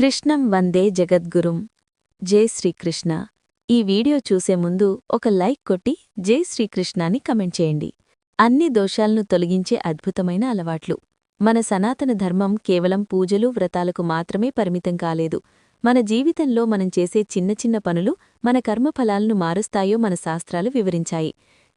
కృష్ణం వందే జగద్గురుం. జై శ్రీకృష్ణ. ఈ వీడియో చూసే ముందు ఒక లైక్ కొట్టి జై శ్రీకృష్ణాని కమెంట్ చేయండి. అన్ని దోషాలను తొలగించే అద్భుతమైన అలవాట్లు. మన సనాతన ధర్మం కేవలం పూజలు వ్రతాలకు మాత్రమే పరిమితం కాలేదు. మన జీవితంలో మనం చేసే చిన్న చిన్న పనులు మన కర్మఫలాలను మారుస్తాయో మన శాస్త్రాలు వివరించాయి.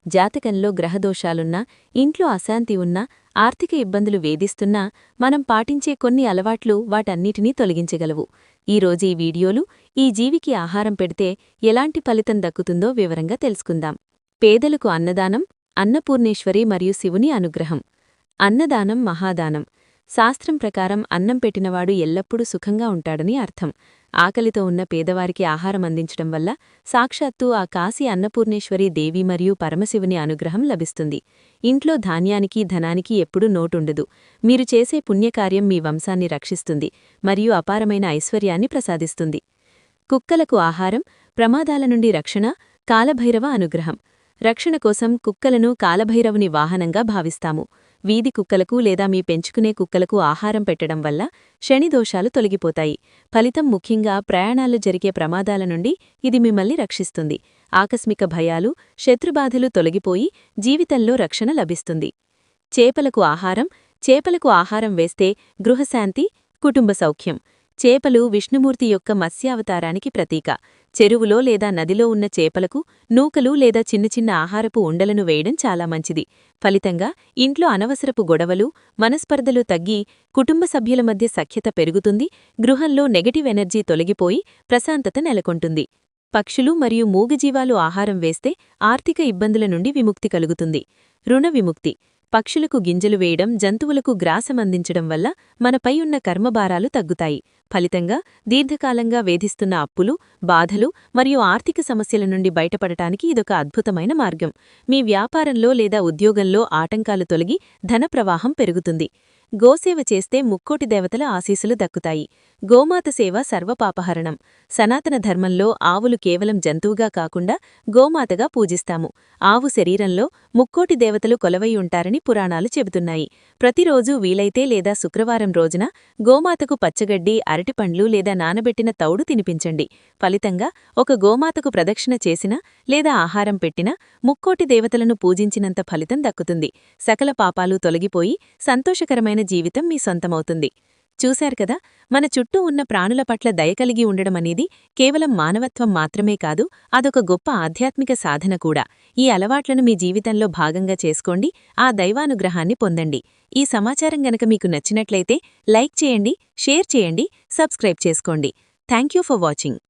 జాతకంలో గ్రహదోషాలున్నా ఇంట్లో అశాంతి ఉన్నా ఆర్థిక ఇబ్బందులు వేధిస్తున్నా మనం పాటించే కొన్ని అలవాట్లు వాటన్నిటినీ తొలగించగలవు. ఈరోజు ఈ వీడియోలు ఈ జీవికి ఆహారం పెడితే ఎలాంటి ఫలితం దక్కుతుందో వివరంగా తెలుసుకుందాం. పేదలకు అన్నదానం అన్నపూర్ణేశ్వరి మరియు శివుని అనుగ్రహం. అన్నదానం మహాదానం. శాస్త్రం ప్రకారం అన్నం పెట్టినవాడు ఎల్లప్పుడూ సుఖంగా ఉంటాడని అర్థం. ఆకలితో ఉన్న పేదవారికి ఆహారం అందించడం వల్ల సాక్షాత్తు ఆ కాశీ అన్నపూర్ణేశ్వరి దేవి మరియు పరమశివుని అనుగ్రహం లభిస్తుంది. ఇంట్లో ధాన్యానికి ధనానికి ఎప్పుడూ నోటుండదు. మీరు చేసే పుణ్యకార్యం మీ వంశాన్ని రక్షిస్తుంది మరియు అపారమైన ఐశ్వర్యాన్ని ప్రసాదిస్తుంది. కుక్కలకు ఆహారం ప్రమాదాల నుండి రక్షణ కాలభైరవ అనుగ్రహం. రక్షణ కోసం కుక్కలను కాలభైరవుని వాహనంగా భావిస్తాము. వీధి కుక్కలకు లేదా మీ పెంచుకునే కుక్కలకు ఆహారం పెట్టడం వల్ల శనిదోషాలు తొలగిపోతాయి. ఫలితం ముఖ్యంగా ప్రయాణాలు జరిగే ప్రమాదాల నుండి ఇది మిమ్మల్ని రక్షిస్తుంది. ఆకస్మిక భయాలు శత్రుబాధలు తొలగిపోయి జీవితంలో రక్షణ లభిస్తుంది. చేపలకు ఆహారం చేపలకు ఆహారం వేస్తే గృహశాంతి కుటుంబ సౌఖ్యం. చేపలు విష్ణుమూర్తి యొక్క మత్స్యావతారానికి ప్రతీక. చెరువులో లేదా నదిలో ఉన్న చేపలకు నూకలు లేదా చిన్న చిన్న ఆహారపు ఉండలను వేయడం చాలా మంచిది. ఫలితంగా ఇంట్లో అనవసరపు గొడవలు మనస్పర్ధలు తగ్గి కుటుంబ సభ్యుల మధ్య సఖ్యత పెరుగుతుంది గృహంలో నెగటివ్ ఎనర్జీ తొలగిపోయి ప్రశాంతత నెలకొంటుంది. పక్షులు మరియు మూగజీవాలు ఆహారం వేస్తే ఆర్థిక ఇబ్బందుల నుండి విముక్తి కలుగుతుంది. రుణ విముక్తి. పక్షులకు గింజలు వేయడం జంతువులకు గ్రాసం అందించడం వల్ల మనపై ఉన్న కర్మభారాలు తగ్గుతాయి. ఫలితంగా దీర్ఘకాలంగా వేధిస్తున్న అప్పులు బాధలు మరియు ఆర్థిక సమస్యల నుండి బయటపడటానికి ఇదొక అద్భుతమైన మార్గం. మీ వ్యాపారంలో లేదా ఉద్యోగంలో ఆటంకాలు తొలగి ధన ప్రవాహం పెరుగుతుంది. గోసేవ చేస్తే ముక్కోటి దేవతల ఆశీసులు దక్కుతాయి. గోమాత సేవ సర్వపాపహరణం. సనాతన ధర్మంలో ఆవులు కేవలం జంతువుగా కాకుండా గోమాతగా పూజిస్తాము. ఆవు శరీరంలో ముక్కోటి దేవతలు కొలవై ఉంటారని పురాణాలు చెబుతున్నాయి. ప్రతిరోజూ వీలైతే లేదా శుక్రవారం రోజున గోమాతకు పచ్చగడ్డి అరటిపండ్లు లేదా నానబెట్టిన తౌడు తినిపించండి. ఫలితంగా ఒక గోమాతకు ప్రదక్షిణ చేసినా లేదా ఆహారం పెట్టినా ముక్కోటి దేవతలను పూజించినంత ఫలితం దక్కుతుంది. సకల పాపాలు తొలగిపోయి సంతోషకరమైన జీవితం మీ సొంతమవుతుంది. చూశారు కదా మన చుట్టూ ఉన్న ప్రాణుల పట్ల దయ కలిగి ఉండడం అనేది కేవలం మానవత్వం మాత్రమే కాదు అదొక గొప్ప ఆధ్యాత్మిక సాధన కూడా. ఈ అలవాట్లను మీ జీవితంలో భాగంగా చేసుకోండి ఆ దైవానుగ్రహాన్ని పొందండి. ఈ సమాచారం గనక మీకు నచ్చినట్లయితే లైక్ చేయండి షేర్ చేయండి సబ్స్క్రైబ్ చేసుకోండి. Thank for watching.